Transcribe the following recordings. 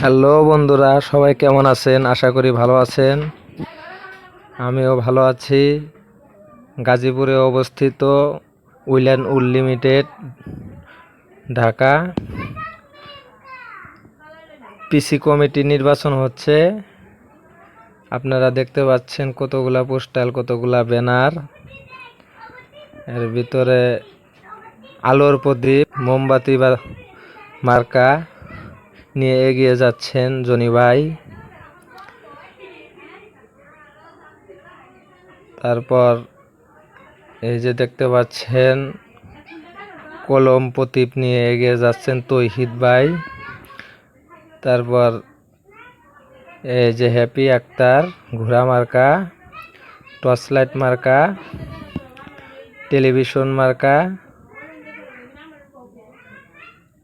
Hello বন্ধুরা, সবাই কেমন আছেন? আশা করি ভালো আছেন। আমিও ভালো আছি। গাজীপুরে অবস্থিত উইল্যান্ড wool limited, Dhaka. PC committee নির্বাচন হচ্ছে। আপনারা দেখতে পাচ্ছেন কতগুলা পোস্টাল, কতগুলা ব্যানার। এর ভিতরে আলোর প্রদীপ, মোমবাতি বা মার্কা। নিয়ে এগিয়ে যাচ্ছেন জনি ভাই। তারপর এই যে দেখতে পাচ্ছেন, কলম প্রতীপ নিয়ে এগিয়ে যাচ্ছেন তৌহিদ ভাই। তারপর এই যে হ্যাপি আক্তার, ঘোড়া মার্কা, টর্চ লাইট মার্কা, টেলিভিশন মার্কা।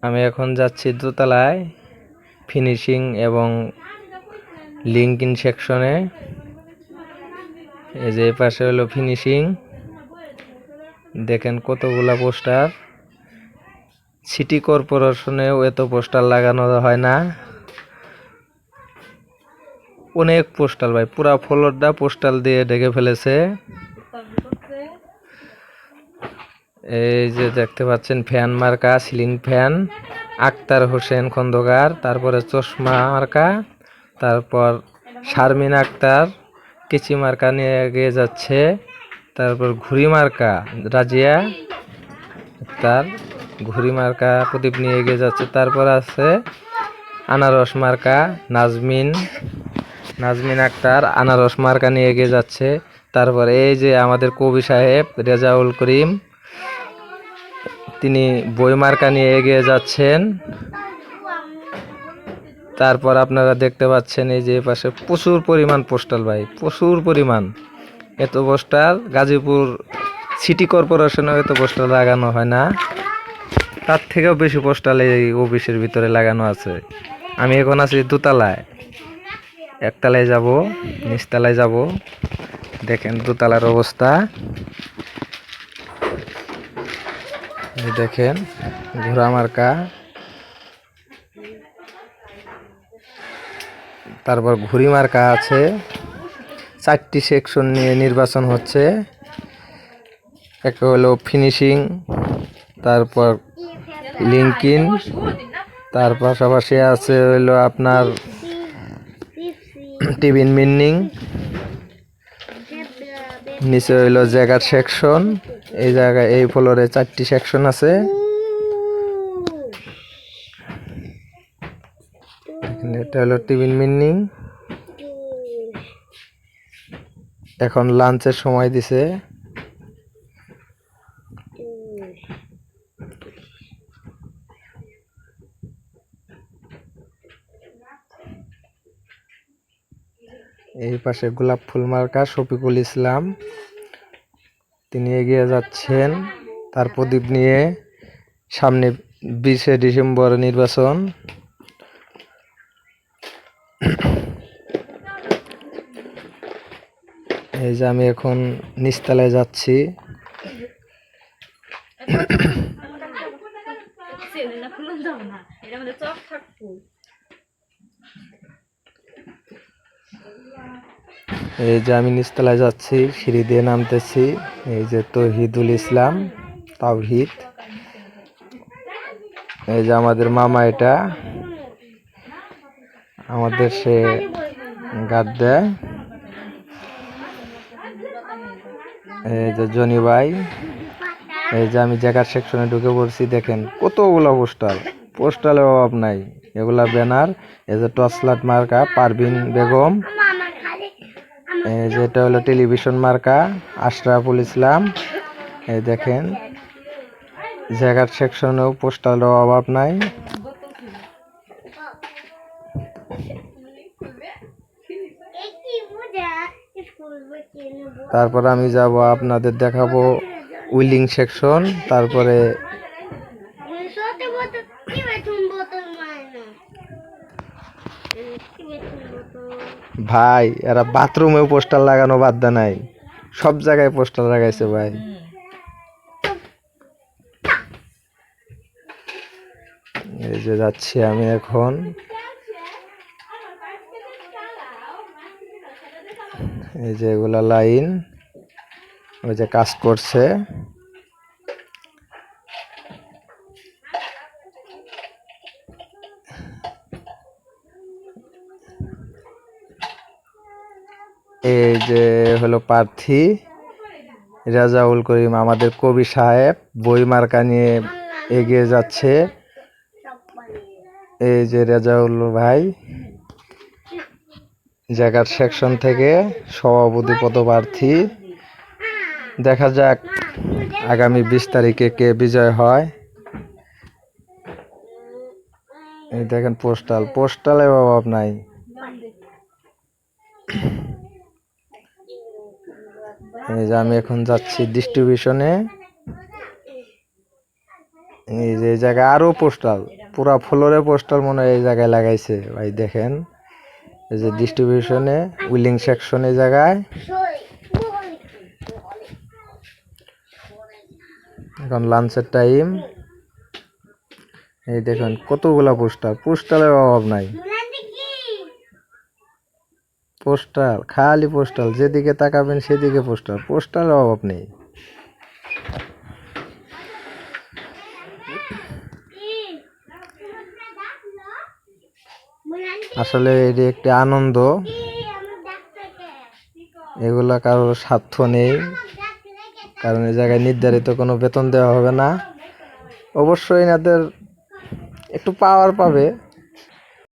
আমি এখন যাচ্ছি দোতলায়। ফিনিশিং এবং লিঙ্ক ইন সেকশনে এই যে পাশে হলো ফিনিশিং দেখেন কতগুলা পোস্টার। সিটি কর্পোরেশনেও এত পোস্টার লাগানো হয় না। অনেক পোস্টাল ভাই, পুরা ফ্লোরটা পোস্টাল দিয়ে ঢেকে ফেলেছে। এই যে দেখতে পাচ্ছেন ফ্যান মার্কা সিলিং ফ্যান আক্তার হোসেন খন্দকার, তারপরে চশমা মার্কা, তারপর শারমিন আক্তার, কিচি মার্কা নিয়ে এগিয়ে যাচ্ছে, তারপর ঘুড়ি মার্কা, রাজিয়া তার ঘুড়ি মার্কা প্রদীপ নিয়ে এগিয়ে যাচ্ছে, তারপর আছে আনারস মার্কা, নাজমিন নাজমিন আক্তার, আনারস মার্কা নিয়ে এগিয়ে যাচ্ছে, তারপর এই যে আমাদের কবি সাহেব রেজাউল করিম তিনি বই মার্কা নিয়ে এগিয়ে যাচ্ছেন। তারপর আপনারা দেখতে পাচ্ছেন এই যে পাশে প্রচুর পরিমাণ পোস্টাল ভাই, প্রচুর পরিমাণ। এত পোস্টাল, গাজীপুর সিটি কর্পোরেশনেও এত পোস্টাল লাগানো হয় না। তার থেকেও বেশি পোস্টাল এই অফিসের ভিতরে লাগানো আছে। আমি এখন আছি দোতলায়। একতলায় যাব, নিচতলায় যাব। দেখেন দোতলার অবস্থা এই দেখেন ঘোড়া মার্কা তারপর ঘুড়ি মার্কা আছে চারটি সেকশন নিয়ে নির্বাচন হচ্ছে একটা হলো ফিনিশিং তারপর লিঙ্কিন তার পাশাপাশি আছে হলো আপনার টিভিন মিনিং নিচে হইল জায়গার সেকশন এই জায়গায়, এই ফ্লোরে চারটি সেকশন আছে। এটা হলো টিফিন মিনিং এখন লাঞ্চের সময় দিছে। এই পাশে গোলাপ ফুল মার্কা শফিকুল ইসলাম। তিনি এগিয়ে যাচ্ছেন তার প্রদীপ নিয়ে সামনে বিশে ডিসেম্বর নির্বাচন। এই যে আমি এখন নিচতলায় যাচ্ছি সেদিন খুলে যাব না এটা আমাদের চক থাকব এই যে আমি নিচতলায় যাচ্ছি, সিঁড়ি দিয়ে নামতেছি। এই যে তহিদুল ইসলাম, তাওহিদ। এই যে আমাদের মামা এটা। আমাদের সে গাদ দেয়। এই যে জনি ভাই। এই যে আমি জায়গার সেকশনে ঢুকে পড়ছি, দেখেন কতগুলো পোস্টাল পোস্টালের অভাব নাই। এগুলা ব্যানার, এই যে টর্চলাইট মার্কা, পারভিন বেগম। এই যে এটা হলো টেলিভিশন মার্কা, আশরাফুল ইসলাম। এই দেখেন, জায়গার সেকশনেও পোস্টালের অভাব নাই। তারপর আমি যাব, আপনাদের দেখাবো উইলিং সেকশন, তারপরে ভাই, এরা বাথরুমেও পোস্টার লাগানো বাদ নাই। সব জায়গায় পোস্টার লাগাইছে ভাই। এই যে যাচ্ছি আমি এখন। এই যে এগুলা লাইন, ওই যে কাজ করছে। এই যে হলো প্রার্থী রাজাউল করিম, আমাদের কবি সাহেব, বই মার্কা নিয়ে এগিয়ে যাচ্ছে। এই যে রেজাউল ভাই, জায়গার সেকশন থেকে সভাপতি পদপ্রার্থী। দেখা যাক আগামী বিশ তারিখে কে বিজয় হয়। এই দেখেন, পোস্টাল। পোস্টালের অভাব নাই। এই যে আমি এখন যাচ্ছি ডিস্ট্রিবিউশনে এই যে এই জায়গায় আরও পোস্টাল পুরা ফ্লোরে পোস্টাল মনে হয় এই জায়গায় লাগাইছে, ভাই দেখেন। এই যে ডিস্ট্রিবিউশনে উইলিং সেকশনে জায়গায়। এখন লাঞ্চের টাইম এই দেখুন কতগুলা পোস্টার পোস্টারের অভাব নাই। পোস্টার খালি পোস্টাল যেদিকে তাকাবেন সেদিকে পোস্টার পোস্টারের অভাব নেই। আসলে এটি একটি আনন্দ। এগুলা কারোর স্বার্থ নেই, কারণ এই জায়গায় নির্ধারিত কোনো বেতন দেওয়া হবে না। অবশ্যই এনাদের একটু পাওয়ার পাবে।